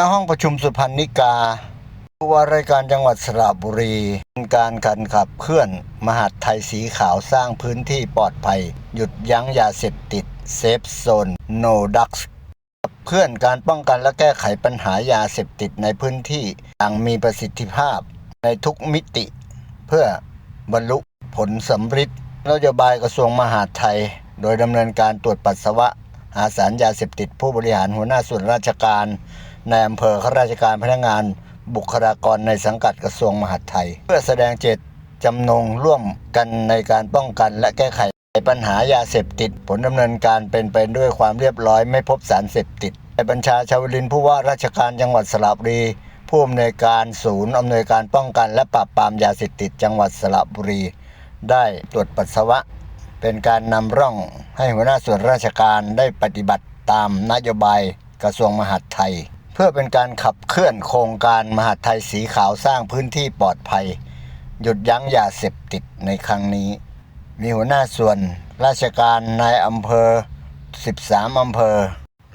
ณห้องประชุมสุพรรณนิกาผู้ว่าราชการจังหวัดสระบุรีเป็นการขันขับเคลื่อน มหาดไทยสีขาวสร้างพื้นที่ปลอดภัย หยุดยั้งยาเสพติดเซฟโซนโนดักขับเคลื่อนการป้องกันและแก้ไขปัญหายาเสพติดในพื้นที่อย่างมีประสิทธิภาพในทุกมิติ เพื่อบรรลุผลสำฤทธิ์นโยบายกระทรวงมหาดไทย โดยดำเนินการตรวจปัสสาวะหาสารยาเสพติดผู้บริหารหัวหน้าส่วนราชการ ในอำเภอข้าราชการพนักงานบุคลากรในสังกัดกระทรวงมหาดไทย เพื่อแสดงเจตจำนงร่วมกันในการป้องกันและแก้ไขปัญหายาเสพติด ผลดำเนินการเป็นไปด้วยความเรียบร้อยไม่พบสารเสพติดในบัญชาชาวลินผู้ว่าราชการจังหวัดสระบุรี ผู้อำนวยการศูนย์อำนวยการป้องกัน และปราบปรามยาเสพติดจังหวัดสระบุรี ได้ตรวจปัสสาวะ เป็นการนำร่องให้หัวหน้าส่วนราชการได้ปฏิบัติตามนโยบายกระทรวงมหาดไทย เพื่อเป็นการขับเคลื่อนโครงการมหาไทยสีขาวสร้างพื้นที่ปลอดภัย หยุดยั้งยาเสพติดในครั้งนี้ มีหัวหน้าส่วน ราชการในอำเภอ 13 อำเภอ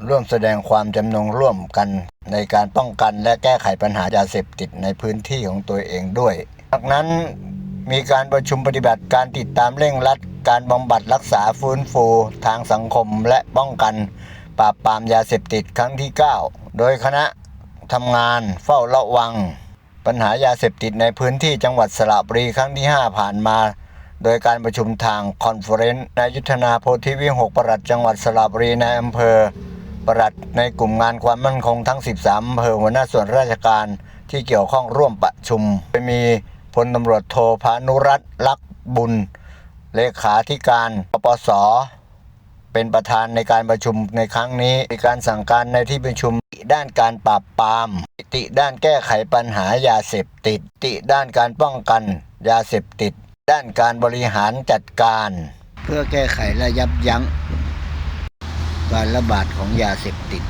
ร่วมแสดงความจำนงร่วมกันในการป้องกันและแก้ไขปัญหายาเสพติดในพื้นที่ของตัวเองด้วย จากนั้นมีการประชุมปฏิบัติการติดตามเร่งรัด การบำบัดรักษาฟื้นฟูทางสังคมและป้องกัน ปราบปรามยาเสพติดครั้งที่ 9 โดยคณะทำงานเฝ้าระวัง ปัญหายาเสพติดในพื้นที่จังหวัดสระบุรีครั้งที่ 5 ผ่านมา โดยการประชุมทางคอนเฟอเรนซ์นายยุทธนาโพธิวิหกประหลัดจังหวัดสระบุรีในอำเภอประหลัดในกลุ่มงานความมั่นคงทั้ง 13อำเภอหัวหน้าส่วนราชการที่เกี่ยวข้องร่วมประชุมโดยมีพลตำรวจโทพานุรัตน์ลักษ์บุญ เลขาธิการปปส เป็นประธานในการประชุมในครั้งนี้มีการสั่งการในที่ประชุมด้านการปราบปรามติด้านแก้ไขปัญหายาเสพติด ติด้านการป้องกันยาเสพติด ด้านการบริหารจัดการ เพื่อแก้ไขและยับยั้งการระบาดของยาเสพติด